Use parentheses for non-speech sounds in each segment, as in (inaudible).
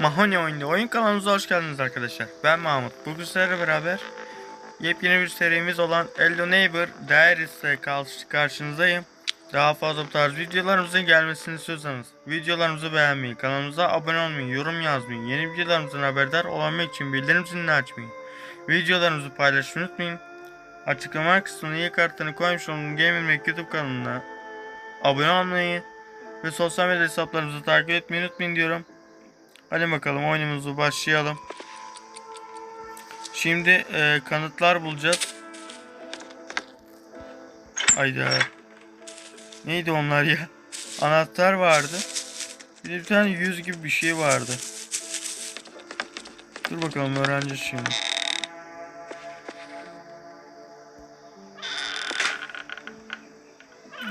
Mahoney oyunda oyun kanalımıza hoş geldiniz arkadaşlar. Ben Mahmut. Bugün sizlerle beraber yepyeni bir serimiz olan Hello Neighbor Diaries'e karşı karşınızdayım. Daha fazla bu tarz videolarımızın gelmesini istiyorsanız videolarımızı beğenmeyi, kanalımıza abone olmayı, yorum yazmayı, yeni videolarımızdan haberdar olabilmek için bildirim zilini açmayı, videolarımızı paylaşmayı unutmayın. Açıklama kısmına iyi kartını koymuş olduğum Gaming YouTube kanalına abone olmayı ve sosyal medya hesaplarımızı takip etmeyi unutmayın diyorum. Hadi bakalım oyunumuzu başlayalım. Şimdi e, kanıtlar bulacağız. Hayda. Neydi onlar ya? (laughs) Anahtar vardı. Bir tane yüz gibi bir şey vardı. Dur bakalım öğreneceğiz şimdi.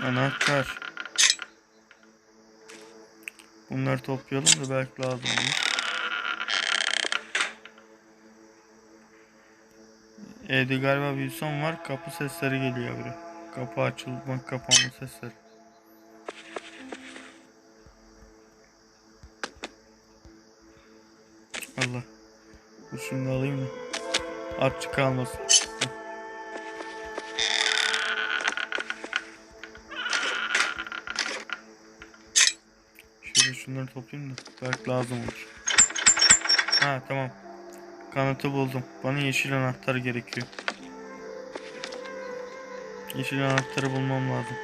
Anahtar. Bunları toplayalım da belki lazım olur. Evde galiba bir son var. Kapı sesleri geliyor buraya. Kapı açılma kapanma sesleri. Allah. Bu şimdi alayım da. Açık kalmasın. Şöyle şunları toplayayım da belki lazım olur. Ha tamam. Kanıtı buldum. Bana yeşil anahtar gerekiyor. Yeşil anahtarı bulmam lazım.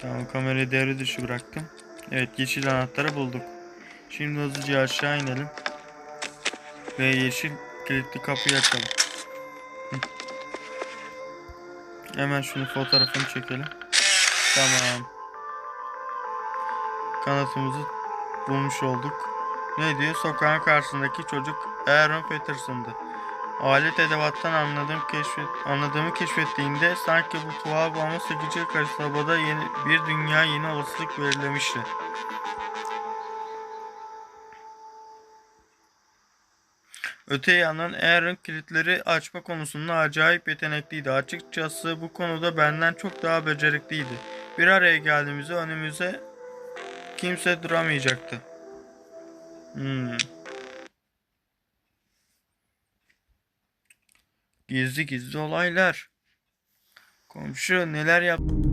Tamam kamerayı devre dışı bıraktım. Evet yeşil anahtarı bulduk. Şimdi hızlıca aşağı inelim. Ve yeşil kilitli kapıyı açalım. Hemen şunu fotoğrafını çekelim. Tamam. Kanatımızı bulmuş olduk. Ne diyor? Sokağın karşısındaki çocuk Aaron Peterson'dı. Alet edevattan anladığım keşfet, anladığımı keşfettiğinde sanki bu tuhaf ama sıkıcı kasabada yeni, bir dünya yeni olasılık belirlemişti. Öte yandan Aaron kilitleri açma konusunda acayip yetenekliydi. Açıkçası bu konuda benden çok daha becerikliydi. Bir araya geldiğimizde önümüze kimse duramayacaktı. Hmm. Gizli gizli olaylar. Komşu neler yaptı?